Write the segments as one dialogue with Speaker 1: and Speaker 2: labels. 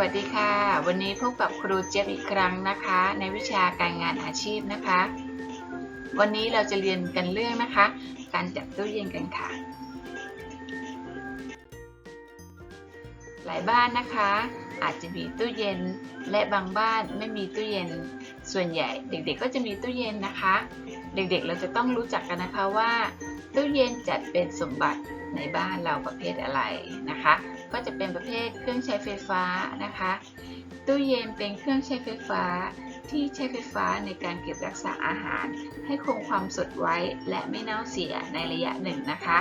Speaker 1: วัสดีค่ะ วันนี้พบกับครูเจี๊ยบอีกครั้งนะคะ ในวิชาการงานอาชีพนะคะ วันนี้เราจะเรียนกันเรื่องนะคะ การจัดตู้เย็นกันค่ะ หลายบ้านนะคะ อาจจะมีตู้เย็นและบางบ้านไม่มีตู้เย็น ส่วนใหญ่เด็กๆก็จะมีตู้เย็นนะคะ เด็กๆเราจะต้องรู้จักกันนะคะว่า ตู้เย็นจัดเป็นสมบัติ ในบ้านเราประเภทอะไรนะคะ ก็จะเป็นประเภทเครื่องใช้ไฟฟ้านะคะ ตู้เย็นเป็นเครื่องใช้ไฟฟ้าที่ใช้ไฟฟ้าในการเก็บรักษาอาหาร ให้คงความสดไว้และไม่เน่าเสียในระยะหนึ่งนะคะ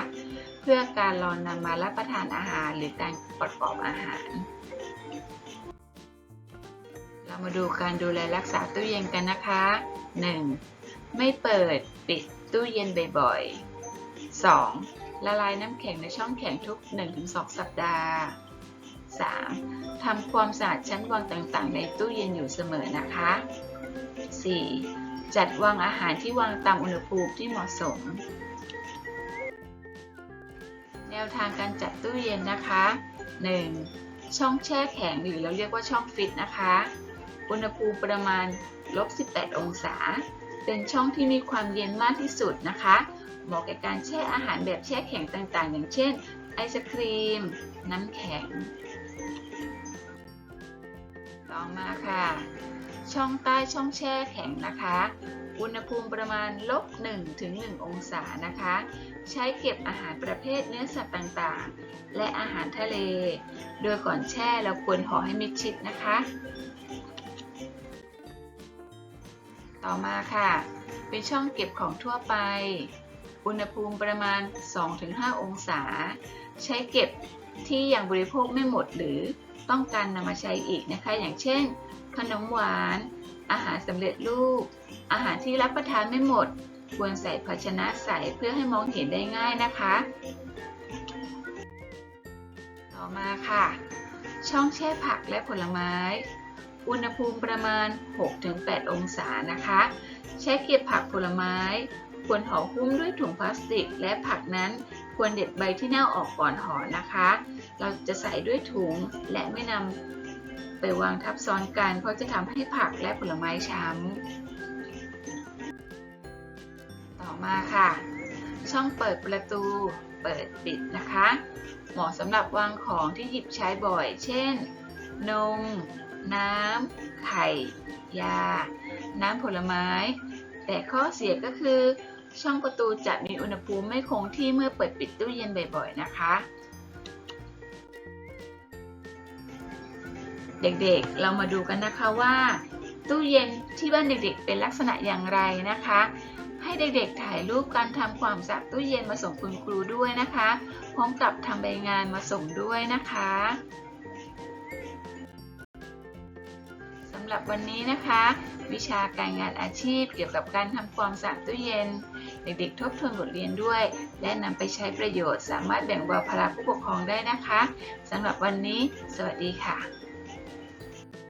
Speaker 1: เพื่อการรอนำมารับประทานอาหารหรือการประกอบอาหาร เรามาดูการดูแลรักษาตู้เย็นกันนะคะ 1. ไม่เปิดปิดตู้เย็นบ่อยๆ 2. ละลายน้ำแข็งในช่องแข็งทุก 1-2 สัปดาห์ 3. ทำความสะอาดชั้นวางต่างๆ ในตู้เย็นอยู่เสมอนะคะ 4. จัดวางอาหารที่วางตามอุณหภูมิที่เหมาะสม แนวทางการจัดตู้เย็นนะคะ 1. ช่องแช่แข็งหรือเราเรียกว่าช่องฟิตนะคะ อุณหภูมิประมาณลบ18 องศา เป็นช่องที่มีความเย็นมากที่สุดนะคะ เหมาะแก่การแช่อาหารแบบแช่แข็งต่างๆ อย่างเช่น ไอศครีม น้ำแข็ง ต่อมาค่ะ ช่องใต้ช่องแช่แข็งนะคะ อุณหภูมิประมาณลบ1ถึง1องศานะคะ ใช้เก็บอาหารประเภทเนื้อสัตว์ต่างๆ และอาหารทะเล โดยก่อนแช่เราควรห่อให้มิดชิดนะคะ ต่อมาค่ะ เป็นช่องเก็บของทั่วไป อุณหภูมิประมาณ 2-5 องศา ใช้เก็บที่ยังบริโภคไม่หมดหรือต้องการนำมาใช้อีกนะคะ อย่างเช่น ขนมหวาน อาหารสำเร็จรูป อาหารที่รับประทานไม่หมด ควรใส่ภาชนะใสเพื่อให้มองเห็นได้ง่ายนะคะ ต่อมาค่ะ ช่องแช่ผักและผลไม้ อุณหภูมิประมาณ 6-8 องศานะคะ ใช้เก็บผักผลไม้ ควรห่อหุ้มด้วยถุงพลาสติก และผักนั้นควรเด็ดใบที่เน่าออกก่อนห่อนะคะ เราจะใส่ด้วยถุงและไม่นำไปวางทับซ้อนกัน เพราะจะทำให้ผักและผลไม้ช้ำ ต่อมาค่ะ ช่องเปิดประตูเปิดปิดนะคะ เหมาะสำหรับวางของที่หยิบใช้บ่อย เช่น นม น้ำ ไข่ ยา น้ำผลไม้ แต่ข้อเสียก็คือ ช่องประตูจะมีอุณหภูมิไม่คงที่เมื่อเปิดปิดตู้เย็นบ่อยๆนะคะ เด็กๆ เรามาดูกันนะคะว่า ตู้เย็นที่บ้านเด็กๆ เป็นลักษณะอย่างไรนะคะ ให้เด็กๆถ่ายรูปการทำความสะอาดตู้เย็นมาส่งคุณครูด้วยนะคะ พร้อมกับทำใบงานมาส่งด้วยนะคะสำหรับวันนี้นะคะ วิชาการงานอาชีพเกี่ยวกับการทำความสะอาดตู้เย็น เด็กๆ ทบทวนบทเรียนด้วย และนำไปใช้ประโยชน์ สามารถแบ่งเบาภาระผู้ปกครองได้นะคะสำหรับวันนี้ สวัสดีค่ะ